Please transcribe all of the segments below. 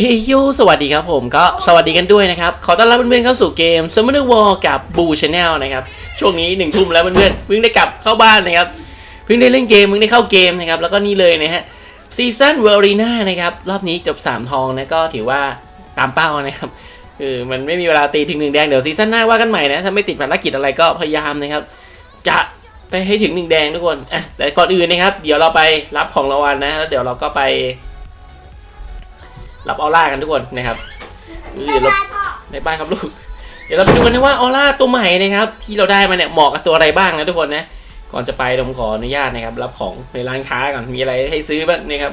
เฮ้ยยสวัสดีครับผมก็สวัสดีกันด้วยนะครับ ขอต้อนรับเพื่อนๆเข้าสู่เกม Summoner War กับบูชาแนลนะครับ ช่วงนี้หนึ่งทุ่มแล้วเพื่อนๆเพิ่งได้กลับเข้าบ้านนะครับ เพิ่งได้เล่นเกมเพิ่งได้เข้าเกมนะครับ แล้วก็นี่เลยนะฮะซีซันเวอรีน่านะครับ รอบนี้จบ 3 ทองนะก็ถือว่าตามเป้านะครับคือมันไม่มีเวลาตีถึงหนึ่งแดงเดี๋ยวซีซั่นหน้าว่ากันใหม่นะถ้าไม่ติดภารกิจอะไรก็พยายามนะครับ จะไปให้ถึงหนึ่งแดงทุกคนอะแต่ก่อนอื่นนะครับ เดี๋ยวเราไปรับของรางวัลนะแล้วเดี๋ยวเราก็ไป รับออร่ากันทุกคนนะครับเดี๋ยวเราในบ้านครับลูก เดี๋ยวเราไปดูกันนะว่าออร่าตัวใหม่นะครับ ที่เราได้มาเนี่ยเหมาะกับตัวอะไรบ้างนะทุกคนนะก่อนจะไปผมขออนุญาตนะครับ รับของในร้านค้าก่อนมีอะไรให้ซื้อบ้างนะครับ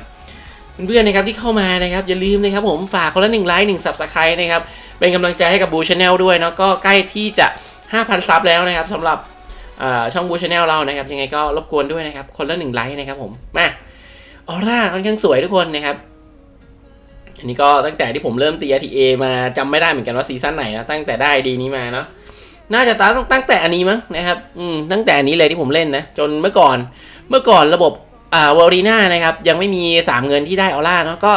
เพื่อนๆนะครับที่เข้ามานะครับอย่าลืมนะครับผมฝากคนละหนึ่งไลค์หนึ่งสับสไครต์นะครับเป็นกำลังใจให้กับบูชาแนลด้วยเนาะก็ใกล้ที่จะ 5,000 ซับแล้วนะครับสำหรับอ่าช่องบูชาแนลเรานะครับยังไงก็รบกวนด้วยนะครับคนละหนึ่งไลค์นะครับผมมาออร่าค่อนข้างสวยทุกคนนะครับ อันนี้ก็ตั้งแต่ที่ผมเริ่มตี RTA มาจำไม่ได้เหมือนกันว่าซีซั่นไหนนะตั้งแต่ได้ดีนี้มาเนาะน่าจะตั้งตั้งแต่อันนี้มั้งนะครับ อืมตั้งแต่อันนี้เลยที่ผมเล่นนะ จนเมื่อก่อนเมื่อก่อนระบบอ่าวอรีน่านะครับ ยังไม่มี 3 เงินที่ได้ออร่าเนาะก็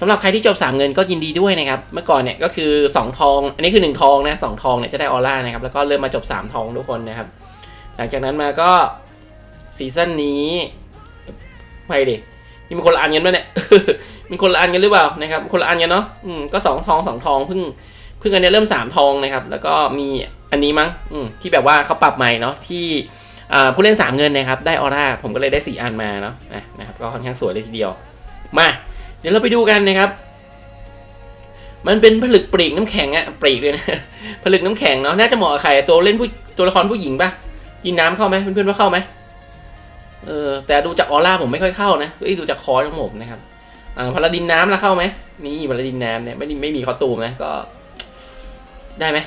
สำหรับใครที่จบ 3 เงินก็ยินดีด้วยนะครับ เมื่อก่อนเนี่ยก็คือ 2 ทอง อันนี้คือ 1 ทองนะสองทองเนี่ยจะได้ออร่านะครับแล้วก็เริ่มมาจบ 3 ทองทุกคนนะครับ หลังจากนั้นมาก็ซีซั่นนี้ไม่ดินี่มันคนละอันกันไหมเนี่ย มันคนละอันกันหรือเปล่านะครับคนละอันกันเนาะอืมก็สองทองสองทองเพิ่งเพิ่งอันเนี้ยเริ่มสามทองนะครับ แล้วก็มีอันนี้มั้งอืมที่แบบว่าเขาปรับใหม่เนาะที่อ่าผู้เล่นสามเงินนะครับได้ออร่าผมก็เลยได้สี่อันมาเนาะนะนะครับก็ค่อนข้างสวยเลยทีเดียว มาเดี๋ยวเราไปดูกันนะครับ มันเป็นผลึกปลีกน้ำแข็งอะปลีกเลยนะผลึกน้ำแข็งเนาะน่าจะเหมาะกับใครตัวเล่นผู้ตัวละครผู้หญิงปะกินน้ำเข้าไหมเพื่อนๆว่าเข้าไหมเออแต่ดูจากออร่าผมไม่ค่อยเข้านะเอ้ยดูจากคอร์ของผมนะครับ อ่าพาราดินน้ำแล้วเข้าไหมนี่พาราดินน้ำเนี่ยไม่ได้ไม่มีคอตูมนะก็ ได้ไหม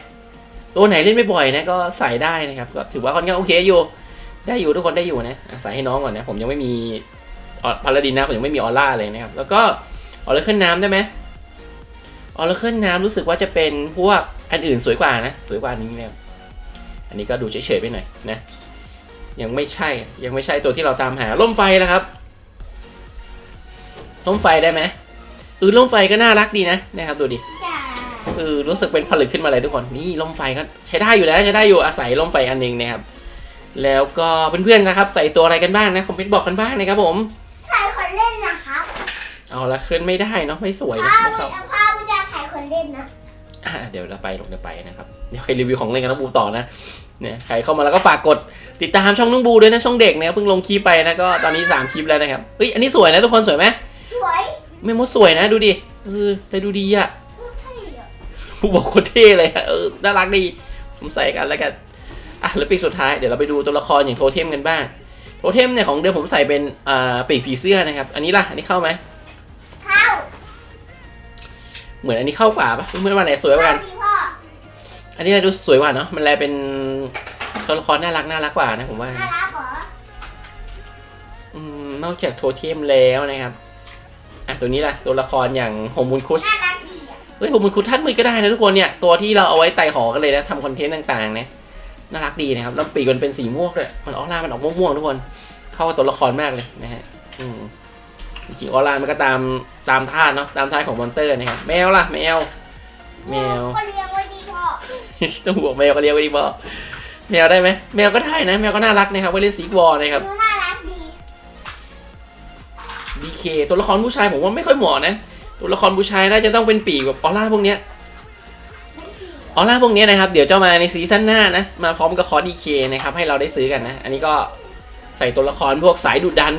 ตัวไหนเล่นไม่บ่อยนะก็ใส่ได้นะครับก็ถือว่าค่อนข้างโอเคอยู่ ได้อยู่ทุกคนได้อยู่นะใส่ให้น้องก่อนนะผมยังไม่มีออพาราดินน้ำผมยังไม่มีออร่าเลยนะครับ แล้วก็ออร์เคิลน้ำได้ไหมออร์เคิลน้ำรู้สึกว่าจะเป็นพวกอันอื่นสวยกว่านะสวยกว่านี้นะครับอันนี้ก็ดูเฉยๆไปหน่อยนะยังไม่ใช่ยังไม่ใช่ตัวที่เราตามหาล่มไฟแล้วครับ ล่มไฟได้ไหมเออล่มไฟก็น่ารักดีนะนะครับดูดิจ้าเออรู้สึกเป็นผลึกขึ้นมาเลยทุกคนนี่ล่มไฟก็ใช้ได้อยู่แล้วใช้ได้อยู่อาศัยล่มไฟอันหนึงนะครับ แล้วก็เพื่อนๆนะครับ ใส่ตัวอะไรกันบ้างนะคอมเมนต์บอกกันบ้างนะครับผมใครคนเล่นนะครับเอาละขึ้นไม่ได้เนาะไม่สวยนะพ่อไม่บุเข้าญพ่อบุญจะใครคนเล่นนะอะเดี๋ยวเราไปลงเดี๋ยวไปนะครับเดี๋ยวไปรีวิวของเล่นกันน้องบูต่อนะเนี่ยใครเข้ามาแล้วก็ฝากกดติดตามช่องน้องบูด้วยนะช่องเด็กนะครับเพิ่งลงคลิปไปนะก็ตอนนี้สามคลิปแล้วนะครับเฮ้ยอันนี้สวยนะทุกคนสวยไหม สวยไม่มดสวยนะดูดิเออแต่ดูดีอะใช่เหรอผู้บอกโคตรเท่เลยอะเออน่ารักดีผมใส่กันแล้วกันอะแล้วปีกสุดท้ายเดี๋ยวเราไปดูตัวละครอย่างโทเทมกันบ้างโทเทมเนี่ยของเดิมผมใส่เป็นอ่าปีกผีเสื้อนะครับ อันนี้ล่ะ อันนี้เข้าไหมเข้า เหมือนอันนี้เข้ากว่าปะเมื่อวันไหนสวยกว่ากันดีพ่ออันนี้ดูสวยกว่าเนาะมันแลเป็นตัวละครน่ารักน่ารักกว่านะผมว่าน่ารักเหรออืมนอกจากโทเทมแล้วนะครับ อะตัวนี้ล่ะตัวละครอย่างโฮมูนคุสน่ารักดีอะเฮ้ยผมมันคุดทัดมือก็ได้นะทุกคนเนี่ยตัวที่เราเอาไว้ไต่หอกันเลยนะทำคอนเทนต์ต่างๆนะน่ารักดีนะครับแล้วปีกมันเป็นสีม่วงด้วยมันออร่ามันออกม่วงๆทุกคนเข้ากับตัวละครมากเลยนะฮะอืมจริงๆออร่ามันก็ตามตามท่าตุเนาะตามท่าตุของมอนเตอร์นะครับแมวล่ะแมว แมว ก็เลี้ยงไว้ดีพ่อต้องบอกแมวก็เรียกไว้ดีบอแมวได้ไหมแมวก็ได้นะแมวก็น่ารักนะครับไว้เล่นสีวอลนะครับดูน่า ตัวละครผู้ชายผมว่าไม่ค่อยเหมาะนะ ตัวละครผู้ชายน่าจะต้องเป็นปีกแบบออร่าพวกเนี้ยออร่าพวกเนี้ยนะครับ เดี๋ยวจะมาในซีซั่นหน้านะ มาพร้อมกับคอร์ดีเคนะครับ ให้เราได้ซื้อกันนะ อันนี้ก็ใส่ตัวละครพวกสายดุดัน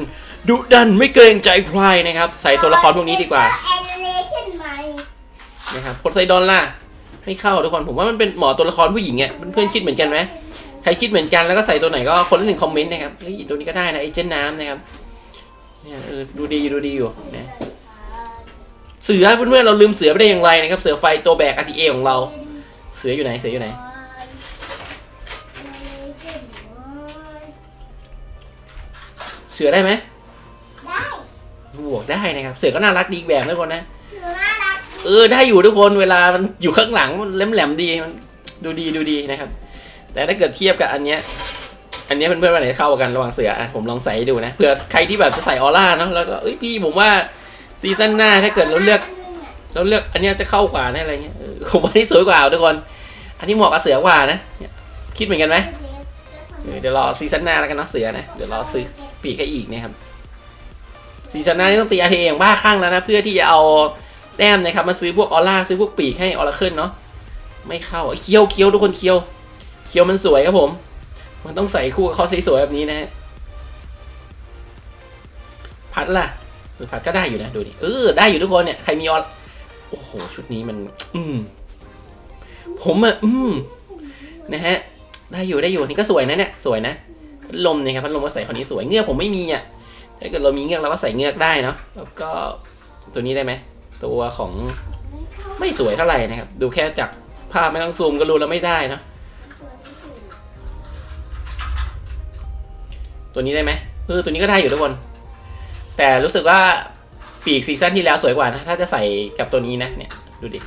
ดุดันไม่เกรงใจใครนะครับ ใส่ตัวละครพวกนี้ดีกว่าแอนิเมชั่นใหมนะครับโพไซดอนล่ะ ไม่เข้าทุกคน ผมว่ามันเป็นหมอตัวละครผู้หญิงอะเพื่อนๆคิดเหมือนกันไหมใครคิดเหมือนกันแล้วก็ใส่ตัวไหนก็คนละหนึ่งคอมเมนต์นะครับเฮ้ยตัวนี้ก็ได้นะไอเจนน้ำนะครับ เนี่ยเออดูดีดูดีอยู่นะเสือเพื่อนๆเราลืมเสือไปได้อย่างไรนะครับ เสือไฟตัวแบก RTA ของเรา เสืออยู่ไหนเสืออยู่ไหนเสือได้ไหมได้บวกได้นะครับ เสือก็น่ารักดีอีกแบบนะทุกคนนะดูน่ารักเออได้อยู่ทุกคนเวลามันอยู่ข้างหลังมันแหลมๆดีมันดูดีดูดีนะครับ แต่ถ้าเกิดเทียบกับอันเนี้ย อันนี้เป็นเพื่อนๆวันไหนเข้ากันระหว่างเสืออะผมลองใส่ให้ดูนะเผื่อใครที่แบบจะใส่ออร่าเนาะแล้วก็เอ้ยพี่ผมว่าซีซั่นหน้าถ้าเกิดเราเลือกแล้วเลือกอันนี้จะเข้ากว่านะอะไรเงี้ยผมว่านี่สวยกว่าทุกคน อันนี้เหมาะกับเสือกว่านะคิดเหมือนกันไหมเดี๋ยวรอซีซั่นหน้าแล้วกันเนาะเสือนะเดี๋ยวรอซื้อปีกให้อีกนะครับซีซั่นหน้านี่ต้องตีอาร์เอย่างบ้าคลั่งแล้วนะเพื่อที่จะเอาแต้มนะครับมาซื้อพวกออร่าซื้อพวกปีกให้ออร์เคิลเนาะไม่เข้าเคี้ยวเคี้ยวทุกคนเคี้ยวเคี้ยวมันสวยครับผม มันต้องใส่คู่กับเขาสวยๆแบบนี้นะฮะพัดล่ะหรือพัดก็ได้อยู่นะดูดิเออได้อยู่ทุกคนเนี่ยใครมีออโอ้โหชุดนี้มัน อืม ผมอะอืมนะฮะ ได้อยู่ได้อยู่นี่ก็สวยนะเนี่ยสวยนะพัดลมเนี่ยครับพัดลมก็ใส่คนนี้สวยเงือกผมไม่มีอะถ้าเกิดเรามีเงือกเราก็ใส่เงือกได้เนาะแล้วก็ตัวนี้ได้ไหมตัวของไม่สวยเท่าไหร่นะครับ ดูแค่จากภาพไม่ต้องซูมก็รู้แล้วไม่ได้เนะ ตัวนี้ได้ไหมเออตัวนี้ก็ได้อยู่ทุกคน แต่รู้สึกว่าปีกซีซั่นที่แล้วสวยกว่านะถ้าจะใส่กับตัวนี้นะเนี่ยดูดิ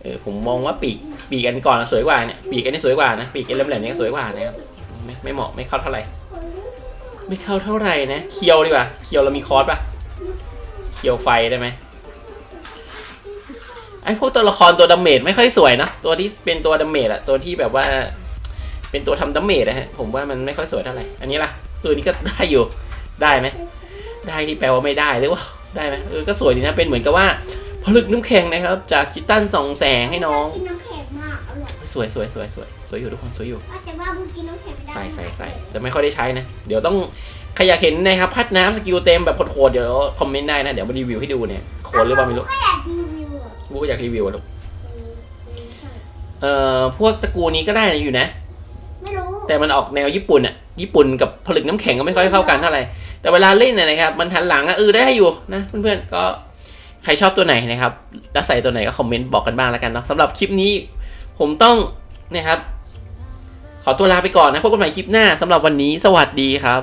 เออผมมองว่าปีกปีกอันก่อนสวยกว่าเนี่ยปีกอันนี้สวยกว่านะปีกอันแหลมๆเนี่ยก็สวยกว่านะครับไม่ไม่เหมาะไม่เข้าเท่าไหร่ ไม่เข้าเท่าไหร่นะเคียวดีกว่าเคียวเรามีคอร์สปะเคียวไฟได้ไหมไอพวกตัวละครตัวดาเมจไม่ค่อยสวยนะตัวที่เป็นตัวดาเมจอะตัวที่แบบว่า เป็นตัวทำดาเมจนะฮะ ผมว่ามันไม่ค่อยสวยเท่าไหร่ อันนี้ล่ะตัวนี้ก็ได้อยู่ ได้ไหม ได้ที่แปลว่าไม่ได้หรือว่าได้ไหมเออ ก็สวยดีนะ เป็นเหมือนกับว่าผลึกน้ำแข็งนะครับ จากคิตตันส่องแสงให้น้อง กินน้ำแข็งมากอร่อยสวยสวยสวยสวยสวยอยู่ทุกคนสวยอยู่ ว่าแต่ว่ามึงกินน้ำแข็งไม่ได้ใส่ใส่ใส่แต่ไม่ค่อยได้ใช้นะ เดี๋ยวต้องใครอยากเห็นนะครับพัดน้ำสกิลเต็มแบบโคตรๆเดี๋ยวคอมเมนต์ได้นะ เดี๋ยวมารีวิวให้ดูเนี่ยโคตรหรือเปล่าไม่รู้ก็อยากรีวิวอะกูก็อยากรีวิวอะลูกเออใช่ เอ่อพวกตระกูลนี้ก็ได้อยู่นะไม่รู้ แต่มันออกแนวญี่ปุ่นอะญี่ปุ่นกับผลึกน้ำแข็งก็ไม่ค่อยเข้ากันเท่าไหร่แต่เวลาเล่นน่ะนะครับมันหันหลังอะเออได้อยู่นะเพื่อนๆก็ใครชอบตัวไหนนะครับแล้วใส่ตัวไหนก็คอมเมนต์บอกกันบ้างแล้วกันเนาะสำหรับคลิปนี้ ผมต้องนะครับ ขอตัวลาไปก่อนนะพบกันใหม่คลิปหน้าสำหรับวันนี้สวัสดีครับ